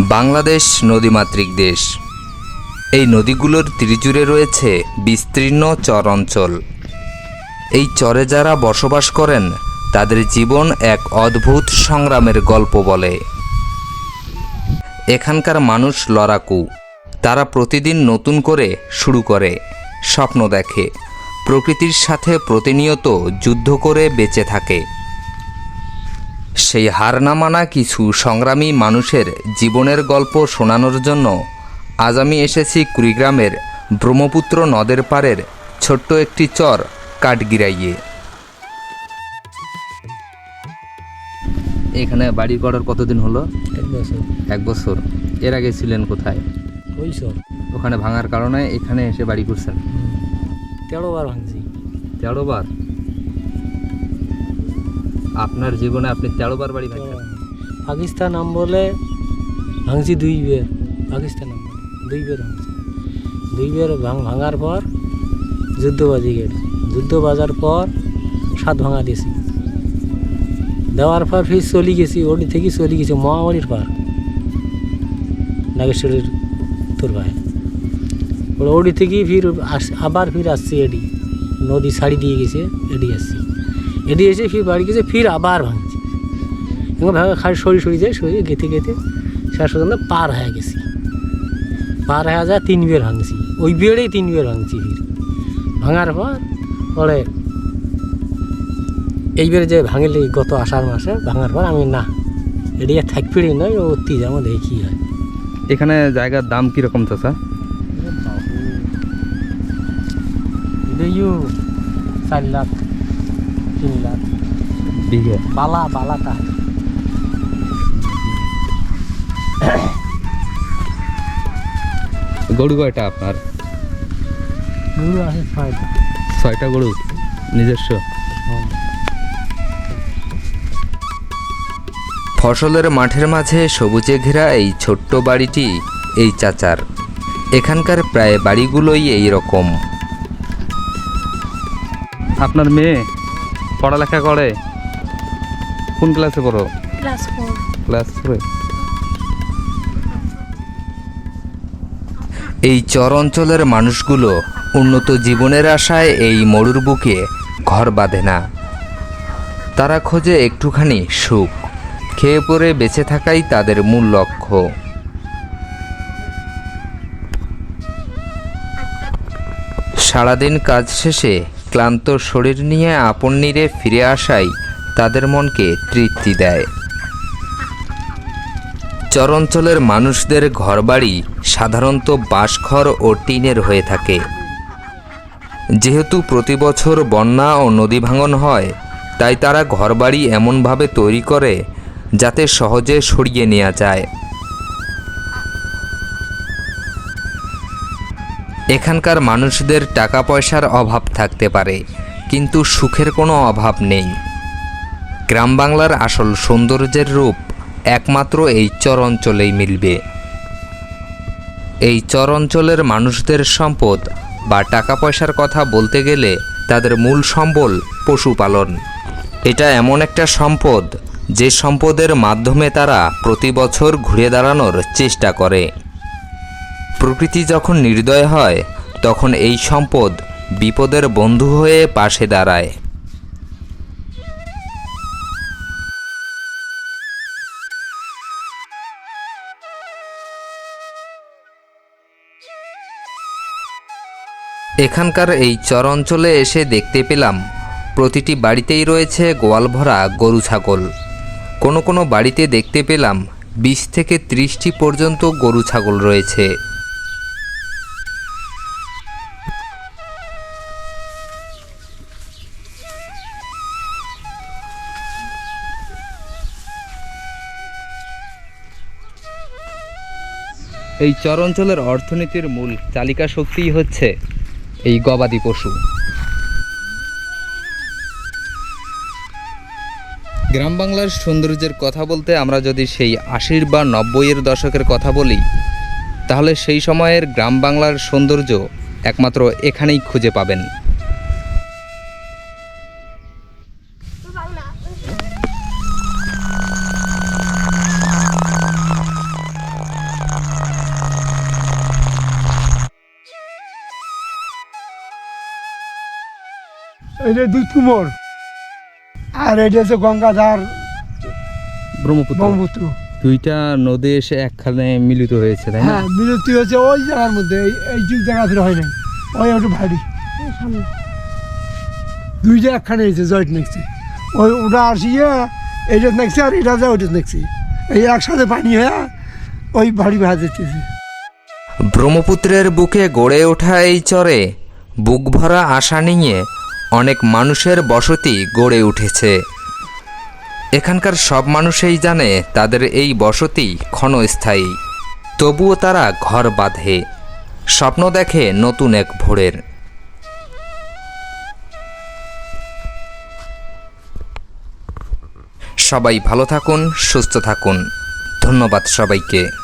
বাংলাদেশ নদীমাতৃক দেশ। এই নদীগুলোর ত্রিজুড়ে রয়েছে বিস্তীর্ণ চর অঞ্চল এই চরে যারা বসবাস করেন, তাদের জীবন এক অদ্ভুত সংগ্রামের গল্প বলে। এখানকার মানুষ লড়াকু। তারা প্রতিদিন নতুন করে শুরু করে, স্বপ্ন দেখে। প্রকৃতির সাথে প্রতিনিয়ত যুদ্ধ করে বেঁচে থাকে। সেই হার না মানা কিছু সংগ্রামী মানুষের জীবনের গল্প শোনানোর জন্য আজ আমি এসেছি কুড়িগ্রামের ব্রহ্মপুত্র নদের পাড়ের ছোট্ট একটি চর কাঠগিরাইয়ে। এখানে বাড়ি করার কতদিন হলো? এক বছর। এক বছর। এর আগে ছিলেন কোথায়? ওই সব ওখানে ভাঙার কারণে এখানে এসে বাড়ি করছেন? তেরো বার ভাঙছি। তেরো বার? আপনার জীবনে আপনি তেরো বার বাড়ি ভাঙছেন। পাকিস্তান নাম বলে ভাঙছি দুই বের। পাকিস্তান নাম দুই বের ভাঙছি। দুই বের ভাঙ ভাঙার পর যুদ্ধ বাজি গেল। যুদ্ধ বাজার পর সাত ভাঙা দিয়েছি। দেওয়ার পর ফির চলে গেছি, ওটি থেকে চলে গেছি মহামারীর পার। নাগেশ্বরের তোর ভাই ওডি থেকে ফির আবার ফির আসছি এডি নদী ছাড়ি দিয়ে গেছে এডি আসছি। এডি এসে ফির বাড়ি গেছে ফির আবার ভাঙছি। এবং ভাঙা খালি সরি সরি যায় সরি গেঁথে গেতে শেষ পর্যন্ত পার হয়ে গেছি। পার হয়ে যায় তিন বের ভাঙছি। ওই বেড়েই তিন বের ভাঙছি ফির। ভাঙার পর পরে এইবারে যে ভাঙিলি গত আষাঢ় মাসে ভাঙার পর আমি না এটি আর থাকবেই নয় ও অতি যাব দেখি হয়। এখানে জায়গার দাম কীরকম দেইও চার লাখ। তিন লাখ বিঘে বালা বালাটা গরু কয়টা আপনার? গরু আছে ছয়টা। ছয়টা গরু? নিজস্ব? হ্যাঁ। ফসলের মাঠের মাঝে সবুজে ঘেরা এই ছোট্ট বাড়িটি এই চাচার। এখানকার প্রায় বাড়িগুলোই এই রকম আপনার মেয়ে? পড়ালেখা করে? কোন ক্লাসে পড়ো? ক্লাস ফোর ক্লাস ফোরে এই চর অঞ্চলের মানুষগুলো উন্নত জীবনের আশায় এই মরুর বুকে ঘর বাঁধে না। তারা খোঁজে একটুখানি সুখ খেয়ে পরে বেঁচে থাকাই তাদের মূল লক্ষ্য। সারাদিন কাজ শেষে ক্লান্ত শরীর নিয়ে আপন নিরে ফিরে আসাই তাদের মনকে তৃপ্তি দেয়। চরাঞ্চলের মানুষদের ঘরবাড়ি সাধারণত বাঁশঘর ও টিনের হয়ে থাকে। যেহেতু প্রতি বছর বন্যা ও নদী ভাঙন হয়, তাই তারা ঘরবাড়ি এমনভাবে তৈরি করে যাতে সহজে সরিয়ে নেওয়া যায়। এখানকার মানুষদের টাকা পয়সার অভাব থাকতে পারে, কিন্তু সুখের কোনো অভাব নেই। গ্রাম বাংলার আসল সৌন্দর্যের রূপ একমাত্র এই চর অঞ্চলেই মিলবে। এই চর অঞ্চলের মানুষদের সম্পদ বা টাকা পয়সার কথা বলতে গেলে তাদের মূল সম্বল পশুপালন। এটা এমন একটা সম্পদ, যে সম্পদের মাধ্যমে তারা প্রতি বছর ঘুরে দাঁড়ানোর চেষ্টা করে। প্রকৃতি যখন নির্দয় হয়, তখন এই সম্পদ বিপদের বন্ধু হয়ে পাশে দাঁড়ায়। এখানকার এই চর অঞ্চলে এসে দেখতে পেলাম, প্রতিটি বাড়িতেই রয়েছে গোয়াল ভরা গরু ছাগল। কোনো কোনো বাড়িতে দেখতে পেলাম, বিশ থেকে ত্রিশটি পর্যন্ত গরু ছাগল রয়েছে। এই চর অঞ্চলের অর্থনীতির মূল চালিকা শক্তিই হচ্ছে এই গবাদি পশু। গ্রাম বাংলার সৌন্দর্যের কথা বলতে আমরা যদি সেই আশির বা নব্বইয়ের দশকের কথা বলি, তাহলে সেই সময়ের গ্রাম বাংলার সৌন্দর্য একমাত্র এখানেই খুঁজে পাবেন। এটা দুধ কুমোর। আর এটা হচ্ছে গঙ্গাধার ব্রহ্মপুত্র। ব্রহ্মপুত্র। দুইটা নদী এসে একখানে মিলিত হয়েছে তাই না? হ্যাঁ বিরতি হচ্ছে ওই জায়গার মধ্যে এই এই জায়গা ফিরে হয় নাই। ওই একটু ভারী। দুইটা একখানে হয়েছে জয়েন্ট নেকছে ওই ওটা আসিয়ে এইটা নেকছে আর এটা যায় ওইটা নেকছে এই একসাথে পানি হয়ে ওই ভারী ভাজা যেতেছে ব্রহ্মপুত্রের বুকে গড়ে ওঠা এই চরে বুক ভরা আশা নিয়ে অনেক মানুষের বসতি গড়ে উঠেছে। এখানকার সব মানুষেই জানে তাদের এই বসতি ক্ষণস্থায়ী। তবুও তারা ঘর বাঁধে, স্বপ্ন দেখে নতুন এক ভোরের। সবাই ভালো থাকুন, সুস্থ থাকুন। ধন্যবাদ সবাইকে।